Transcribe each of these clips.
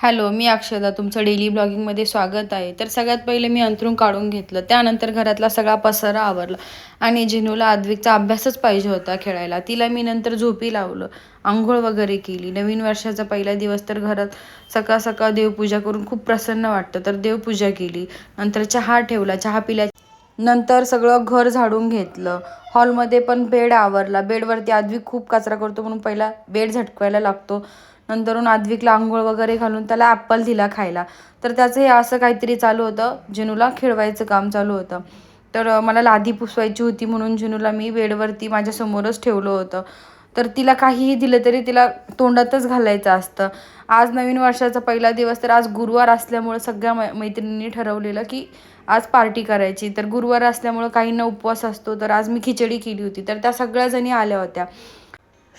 Hello मी अक्षदा तुमचं daily ब्लॉगिंगमध्ये स्वागत आहे. तर सगळ्यात पहिले मी अंथरूण काढून घेतलं. त्यानंतर घरातला सगळा पसारा आवरला. आणि जिनूला आद्विकचा अभ्यासच पाहिजे होता खेळायला. तिला मी नंतर झोपी लावलं. आंघोळ वगैरे केली. नवीन वर्षाचा पहिला दिवस तर घरात सकाळ सकाळ देवपूजा करून खूप प्रसन्न वाटतं. तर देवपूजा केली. नंतर चहा ठेवला. चहा पिल्या नंतर सगळं घर झाडून घेतलं. हॉलमध्ये पण बेड आवरला. बेडवरती आद्विक खूप कचरा करतो म्हणून पहिला बेड झटकवायला लागतो. नंतरून आद्विकला आंघोळ वगैरे घालून त्याला ॲप्पल दिला खायला. तर त्याचं हे असं काहीतरी चालू होतं. जिनूला खेळवायचं काम चालू होतं. तर मला लादी पुसवायची होती म्हणून जिनूला मी बेडवरती माझ्यासमोरच ठेवलं होतं. तर तिला काहीही दिलं तरी तिला तोंडातच घालायचं असतं. आज नवीन वर्षाचा पहिला दिवस तर आज गुरुवार असल्यामुळं सगळ्या मै मैत्रिणींनी ठरवलेलं की आज पार्टी करायची. तर गुरुवार असल्यामुळं काहींना उपवास असतो. तर आज मी खिचडी केली होती. तर त्या सगळ्याजणी आल्या होत्या.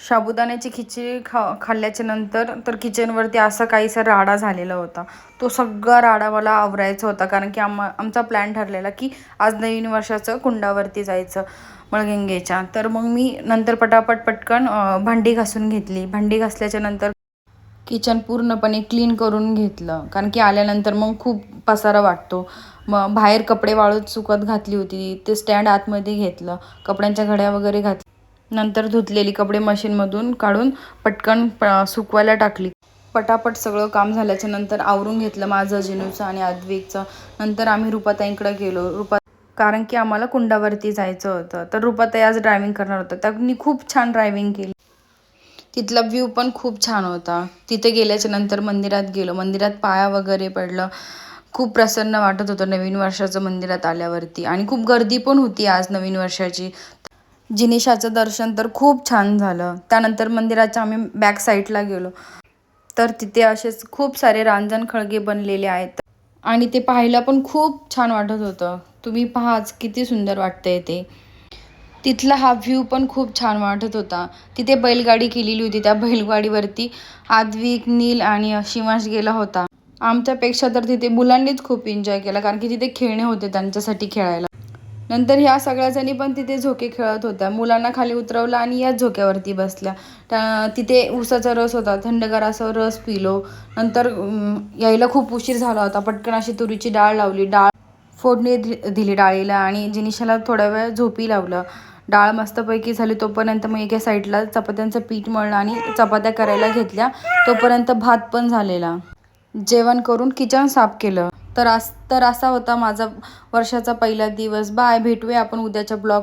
साबुदाण्याची खिचडी खा खाल्ल्याच्या नंतर तर किचनवरती असा काहीसा राडा झालेला होता. तो सगळा राडा मला आवरायचा होता कारण की आम्हा आमचा प्लॅन ठरलेला की आज नवीन वर्षाचं कुंडावरती जायचं मळगंगेच्या. तर मग मी नंतर पटापट पटकन भांडी घासून घेतली. भांडी घासल्याच्या नंतर किचन पूर्णपणे क्लीन करून घेतलं. कारण की आल्यानंतर मग खूप पसारा वाटतो. मग बाहेर कपडे वाळत सुकत घातली होती. ते स्टँड आतमध्ये घेतलं. कपड्यांच्या घड्या वगैरे घातल्या. नंतर धुतलेली कपडे मशीनमधून काढून पटकन प सुकवायला टाकली. पटापट सगळं काम झाल्याच्यानंतर आवरून घेतलं माझं जिनूचं आणि आद्विकचं. नंतर आम्ही रुपाताईंकडे गेलो. रुपा कारण की आम्हाला कुंडावरती जायचं होतं. तर रुपाताई आज ड्रायव्हिंग करणार होतं त्यांनी खूप छान ड्रायव्हिंग केली. तिथला व्ह्यू पण खूप छान होता. तिथे गेल्याच्यानंतर मंदिरात गेलो. मंदिरात पाया वगैरे पडलं. खूप प्रसन्न वाटत होतं नवीन वर्षाचं मंदिरात आल्यावरती. आणि खूप गर्दी पण होती आज नवीन वर्षाची. जिनिशाचं दर्शन तर खूप छान झालं. त्यानंतर मंदिराच्या आम्ही बॅक साईडला गेलो. तर तिथे असेच खूप सारे रांजण खळगे बनलेले आहेत. आणि ते पाहायला पण खूप छान वाटत होतं. तुम्ही पहाच किती सुंदर वाटतंय ते. तिथला हा व्ह्यू पण खूप छान वाटत होता. तिथे बैलगाडी केलेली होती. त्या बैलगाडीवरती आद्विक नील आणि शिवांश गेला होता. आमच्यापेक्षा तर तिथे मुलांनीच खूप एन्जॉय केला. कारण की तिथे खेळणे होते त्यांच्यासाठी खेळायला. नंतर ह्या सगळ्याजणी पण तिथे झोके खेळत होत्या. मुलांना खाली उतरवलं आणि याच झोक्यावरती बसल्या. त्या तिथे ऊसाचा रस होता. थंडगार असा रस पिलो. नंतर यायला खूप उशीर झाला होता. पटकन अशी तुरीची डाळ लावली. डाळ फोडणी दि दिली डाळीला आणि जिनिशाला थोड्या वेळ झोपी लावलं. डाळ मस्तपैकी झाली. तोपर्यंत मग एका साईडला चपात्यांचं पीठ मळलं आणि चपात्या करायला घेतल्या. तोपर्यंत भात पण झालेला. जेवण करून किचन साफ केलं. तर आज तर असा होता माझा वर्षाचा पहिला दिवस. बाय भेटूया आपण उद्याच्या ब्लॉग